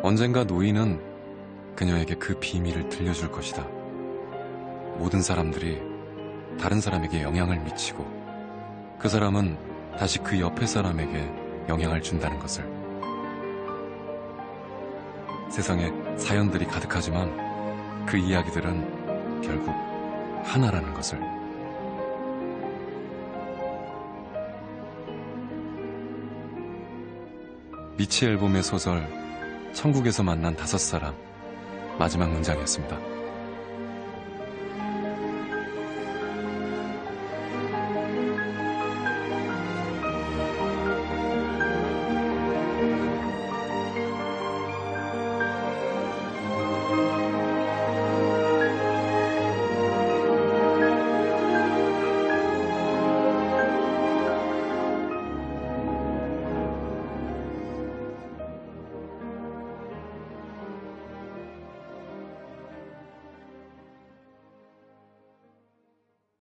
언젠가 노인은 그녀에게 그 비밀을 들려줄 것이다. 모든 사람들이 다른 사람에게 영향을 미치고 그 사람은 다시 그 옆에 사람에게 영향을 준다는 것을. 세상에 사연들이 가득하지만 그 이야기들은 결국 하나라는 것을. 미치 앨범의 소설 천국에서 만난 다섯 사람 마지막 문장이었습니다.